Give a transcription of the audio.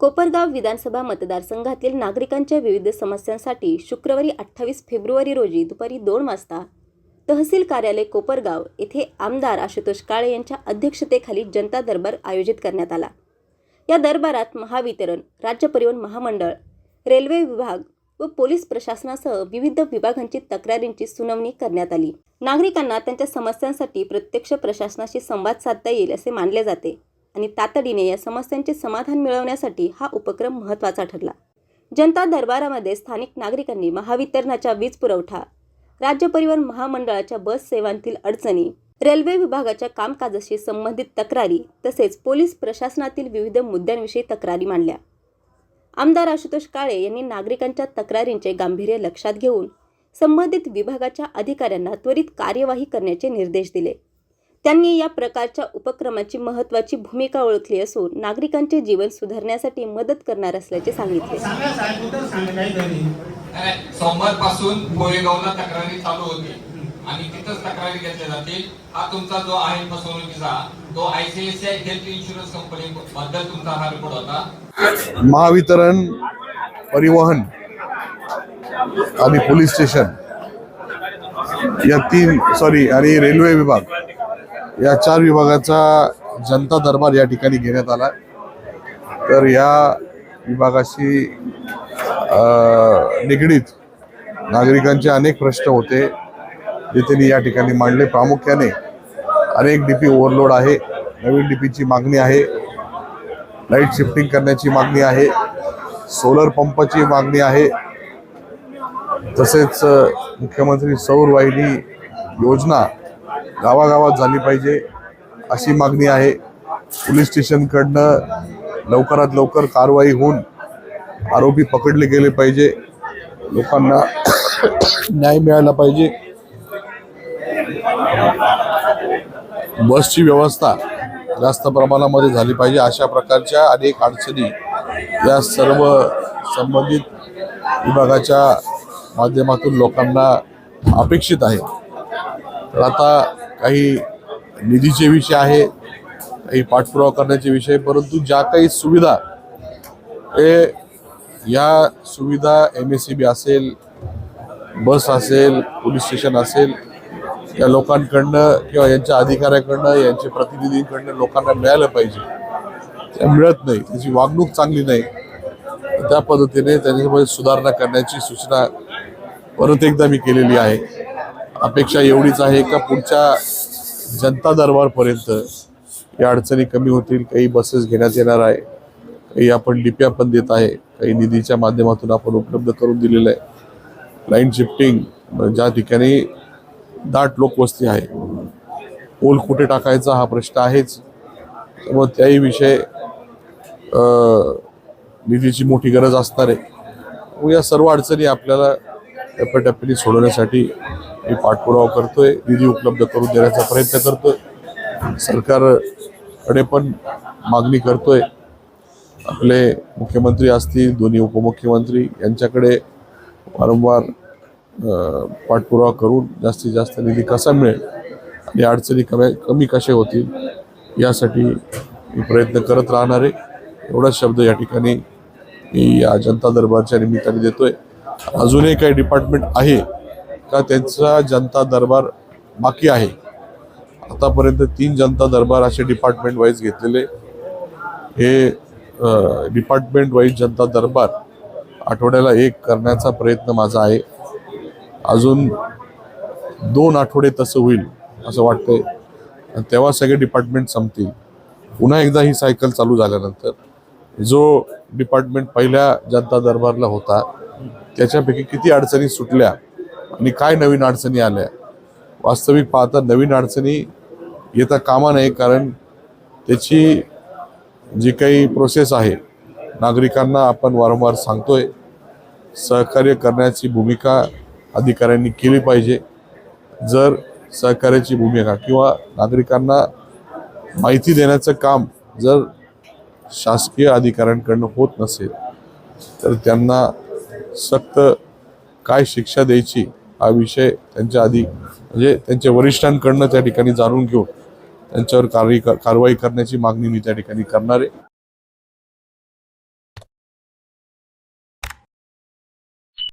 कोपरगाव विधानसभा मतदारसंघातील नागरिकांच्या विविध समस्यांसाठी शुक्रवारी अठ्ठावीस फेब्रुवारी रोजी दुपारी दोन वाजता तहसील कार्यालय कोपरगाव येथे आमदार आशुतोष काळे यांच्या अध्यक्षतेखाली जनता दरबार आयोजित करण्यात आला. या दरबारात महावितरण राज्य परिवहन महामंडळ रेल्वे विभाग व पोलीस प्रशासनासह विविध विभागांची तक्रारींची सुनावणी करण्यात आली. नागरिकांना त्यांच्या समस्यांसाठी प्रत्यक्ष प्रशासनाशी संवाद साधता येईल असे मानले जाते. आणि तातडीने या समस्यांचे समाधान मिळवण्यासाठी हा उपक्रम महत्त्वाचा ठरला. जनता दरबारामध्ये स्थानिक नागरिकांनी महावितरणाच्या वीज पुरवठा राज्य परिवहन महामंडळाच्या बस सेवांतील अडचणी रेल्वे विभागाच्या कामकाजाशी संबंधित तक्रारी तसेच पोलीस प्रशासनातील विविध मुद्द्यांविषयी तक्रारी मांडल्या. आमदार आशुतोष काळे यांनी नागरिकांच्या तक्रारींचे गांभीर्य लक्षात घेऊन संबंधित विभागाच्या अधिकाऱ्यांना त्वरित कार्यवाही करण्याचे निर्देश दिले. त्यांनी या प्रकारच्या उपक्रमाची महत्त्वाची भूमिका ओळखली असून नागरिकांचे जीवन सुधारण्यासाठी मदत करणार असल्याचे सांगितले. सोमवारपासून कोरेगावला तक्रारी चालू होती. आणि तिथंच तक्रारी घेतल्या जातील. हा तुमचा जो आहे फसवणुकीचा तो आयसीआयसीआय हेल्थ इन्शुरन्स कंपनी बद्दल तुमचा हा रिपोर्ट होता. महावितरण परिवहन आणि पोलीस स्टेशन या तीन सॉरी आणि रेल्वे विभाग. या चार विभागाचा जनता दरबार या ठिकाणी घेण्यात आला. तर या विभागाशी निगडीत नागरिकांचे अनेक प्रश्न होते. जे त्यांनी या ठिकाणी मांडले. प्रामुख्याने अनेक डीपी ओव्हरलोड आहे. नवीन डीपीची मागणी आहे. लाइट शिफ्टिंग करण्याची मागणी आहे. सोलर पंपाची मागणी आहे. तसेच मुख्यमंत्री सौर वाहिनी योजना गावागावात झाली पाहिजे अशी मागणी आहे. पोलीस स्टेशनकडनं लवकरात लवकर कारवाई होऊन आरोपी पकडले गेले पाहिजे. लोकांना न्याय मिळाला पाहिजे. बसची व्यवस्था जास्त प्रमाणामध्ये झाली पाहिजे. अशा प्रकारच्या अनेक अडचणी या सर्व संबंधित विभागाच्या माध्यमातून लोकांना अपेक्षित आहे तर आता काही निधीचे विषय आहे काही पाठपुरावा करण्याचे विषय परंतु ज्या काही सुविधा हे या सुविधा एम एस सी बी असेल बस असेल पोलीस स्टेशन असेल या लोकांकडनं किंवा यांच्या अधिकाऱ्याकडनं यांच्या प्रतिनिधींकडनं लोकांना मिळालं पाहिजे. त्या मिळत नाही. त्याची वागणूक चांगली नाही. त्या पद्धतीने त्यांच्यामध्ये सुधारणा करण्याची सूचना परत एकदा मी केलेली आहे. अपेक्षा एवढीच आहे का पुढच्या जनता दरबारपर्यंत या अडचणी कमी होतील काही बसेस घेण्यात येणार आहे काही आपण लिप्या पण देत आहे काही निधीच्या माध्यमातून आपण उपलब्ध करून दिलेलं आहे. लाईन शिफ्टिंग ज्या ठिकाणी दाट लोकवस्ती आहे पोल कुठे टाकायचा हा प्रश्न आहेच. त्यामुळे त्याही विषय निधीची मोठी गरज असणार आहे. या सर्व अडचणी आपल्याला टप्प्याटप्प्याने सोडवण्यासाठी मी पाठपुरावा करतोय निधी उपलब्ध करून देण्याचा प्रयत्न करतोय. सरकारकडे पण मागणी करतोय. आपले मुख्यमंत्री असतील दोन्ही उपमुख्यमंत्री यांच्याकडे वारंवार पाठपुरावा करून जास्तीत जास्त निधी कसा मिळेल आणि अडचणी कमी कमी कशा होतील यासाठी मी प्रयत्न करत राहणार आहे. एवढाच शब्द या ठिकाणी मी या जनता दरबारच्या निमित्ताने देतोय. अजूनही काही डिपार्टमेंट आहे का त्यांचा जनता दरबार बाकी आहे? आतापर्यंत तीन जनता दरबार असे डिपार्टमेंट वाईज घेतलेले. हे डिपार्टमेंट वाईज जनता दरबार आठवड्याला एक करण्याचा प्रयत्न माझा आहे. अजून दोन आठवडे तसं होईल असं वाटतंय. तेव्हा सगळे डिपार्टमेंट संपतील. पुन्हा एकदा ही सायकल चालू झाल्यानंतर जो डिपार्टमेंट पहिल्या जनता दरबारला होता त्याच्यापैकी किती अडचणी सुटल्या आणि काय नवीन अडचणी आल्या? वास्तविक पाहता नवीन अडचणी येता कामा नये कारण त्याची जी काही प्रोसेस आहे नागरिकांना आपण वारंवार सांगतोय सहकार्य करण्याची भूमिका अधिकाऱ्यांनी केली पाहिजे. जर सहकार्याची भूमिका किंवा नागरिकांना माहिती देण्याचं काम जर शासकीय अधिकाऱ्यांकडनं होत नसेल तर त्यांना सक्त काय शिक्षा द्यायची हा विषय त्यांच्या आधी म्हणजे त्यांच्या वरिष्ठांकडनं त्या ठिकाणी जाणून घेऊन त्यांच्यावर कारवाई कारवाई करण्याची मागणी मी त्या ठिकाणी करणार आहे.